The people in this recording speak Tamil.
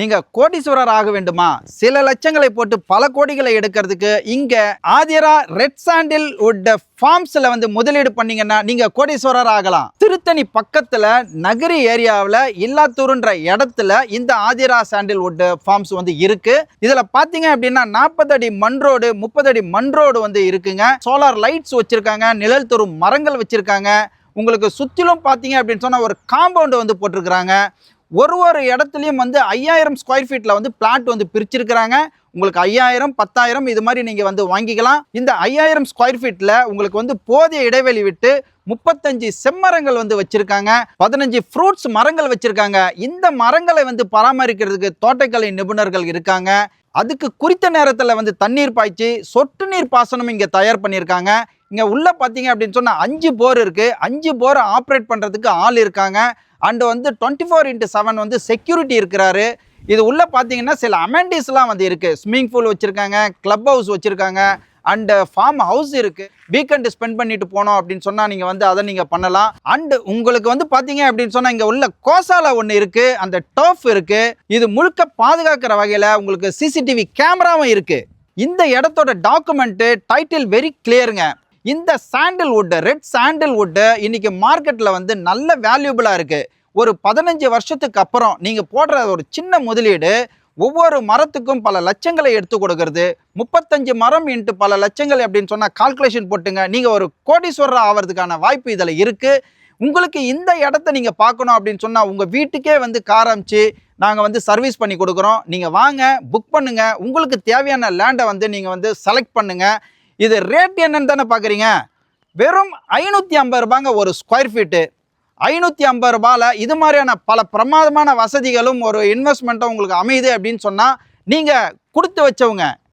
நீங்கள் கோடீஸ்வரர் ஆக வேண்டுமா? சில லட்சங்களை போட்டு பல கோடிகளை எடுக்கிறதுக்கு இங்கே ஆதிரா ரெட் சாண்டில் உட் ஃபார்ம்ஸில் வந்து முதலீடு பண்ணீங்கன்னா நீங்கள் கோடீஸ்வரர் ஆகலாம். திருத்தணி பக்கத்தில் நகரி ஏரியாவில் இல்லாத்தூருன்ற இடத்துல இந்த ஆதிரா சாண்டில் உட் ஃபார்ம்ஸ் வந்து இருக்கு. இதில் பார்த்தீங்க அப்படின்னா நாற்பது அடி மண் ரோடு முப்பது அடி மண் ரோடு வந்து இருக்குங்க. சோலார் லைட்ஸ் வச்சுருக்காங்க நிழல் தரும் மரங்கள் வச்சுருக்காங்க. உங்களுக்கு சுற்றிலும் பார்த்தீங்க அப்படின்னு சொன்னால் ஒரு காம்பவுண்டு வந்து போட்டிருக்கிறாங்க. ஒரு ஒரு இடத்துலையும் வந்து ஐயாயிரம் ஸ்கொயர் ஃபீட்டில் வந்து பிளாட் வந்து பிரிச்சிருக்கிறாங்க. உங்களுக்கு ஐயாயிரம் பத்தாயிரம் இது மாதிரி நீங்கள் வந்து வாங்கிக்கலாம். இந்த ஐயாயிரம் ஸ்கொயர் ஃபீட்டில் உங்களுக்கு வந்து போதிய இடைவெளி விட்டு முப்பத்தஞ்சு செம்மரங்கள் வந்து வச்சுருக்காங்க. பதினஞ்சு ஃப்ரூட்ஸ் மரங்கள் வச்சுருக்காங்க. இந்த மரங்களை வந்து பராமரிக்கிறதுக்கு தோட்டக்கலை நிபுணர்கள் இருக்காங்க. அதுக்கு குறித்த நேரத்தில் வந்து தண்ணீர் பாய்ச்சி சொட்டு நீர் பாசனம் இங்கே தயார் பண்ணியிருக்காங்க இங்கே உள்ள பார்த்தீங்க அப்படின்னு சொன்னால் அஞ்சு போர் இருக்குது அஞ்சு போரை ஆப்ரேட் பண்ணுறதுக்கு ஆள் இருக்காங்க. அண்டு வந்து டுவெண்ட்டி ஃபோர் இன்ட்டு செவன் வந்து செக்யூரிட்டி இருக்கிறாரு. இது உள்ளே பார்த்தீங்கன்னா சில அமெண்டிஸ்லாம் வந்து இருக்குது ஸ்விம்மிங் பூல் வச்சுருக்காங்க கிளப் ஹவுஸ் வச்சுருக்காங்க அண்டு ஃபார்ம் ஹவுஸ் இருக்குது வீக்கெண்டு ஸ்பெண்ட் பண்ணிட்டு போனோம் அப்படின்னு சொன்னால் நீங்கள் வந்து அதை நீங்கள் பண்ணலாம். அண்டு உங்களுக்கு வந்து பார்த்தீங்க அப்படின்னு சொன்னால் இங்கே உள்ள கோசால ஒன்று இருக்குது அந்த டர்ஃப் இருக்குது இது முழுக்க பாதுகாக்கிற வகையில் உங்களுக்கு சிசிடிவி கேமராவும் இருக்குது இந்த இடத்தோட டாக்குமெண்ட்டு டைட்டில் வெரி கிளியருங்க இந்த சாண்டில்வுட்டு ரெட் சாண்டில்வுட்டு இன்றைக்கி மார்க்கெட்டில் வந்து நல்ல வேல்யூபிளாக இருக்குது ஒரு பதினஞ்சு வருஷத்துக்கு அப்புறம் நீங்கள் போடுற ஒரு சின்ன முதலீடு ஒவ்வொரு மரத்துக்கும் பல லட்சங்களை எடுத்து கொடுக்கறது. முப்பத்தஞ்சு மரம் இன்ட்டு பல லட்சங்கள் அப்படின்னு சொன்னால் கால்குலேஷன் போட்டுங்க. நீங்கள் ஒரு கோடீஸ்வரர் ஆகிறதுக்கான வாய்ப்பு இதில் இருக்குது உங்களுக்கு இந்த இடத்த நீங்கள் பார்க்கணும் அப்படின்னு சொன்னால் உங்கள் வீட்டுக்கே வந்து கார் அமிச்சு நாங்கள் வந்து சர்வீஸ் பண்ணி கொடுக்குறோம். நீங்கள் வாங்க புக் பண்ணுங்கள் உங்களுக்கு தேவையான லேண்டை வந்து நீங்கள் வந்து செலக்ட் பண்ணுங்கள் இது ரேட் என்னன்னு தானே பார்க்குறீங்க? வெறும் ஐநூற்றி ஐம்பது ரூபாங்க ஒரு ஸ்கொயர் ஃபீட்டு ஐநூற்றி ஐம்பது ரூபாயில் இது மாதிரியான பல பிரமாதமான வசதிகளும் ஒரு இன்வெஸ்ட்மெண்ட்டும் உங்களுக்கு அமையுது அப்படின்னு சொன்னால் நீங்கள் கொடுத்து வச்சவங்க